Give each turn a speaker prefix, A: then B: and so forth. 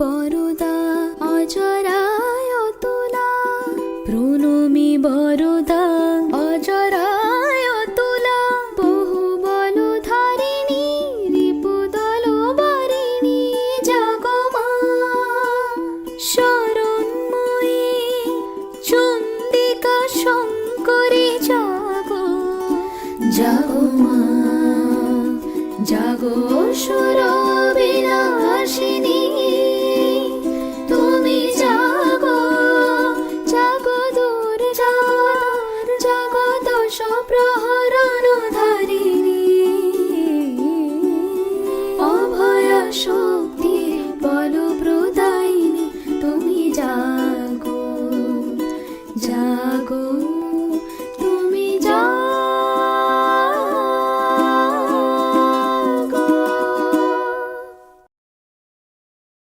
A: বরদা, অজরায় তুলা প্রণমী বরদা, অজরায় তুলা বহু বল ধারিণী রিপুদল বারিণী জগমা শরণময়ী, চন্দিকা শঙ্করী, জগ। জগমা জাগো সুর শক্তি বলপ্রদায়িনী তুমি জাগো জাগো।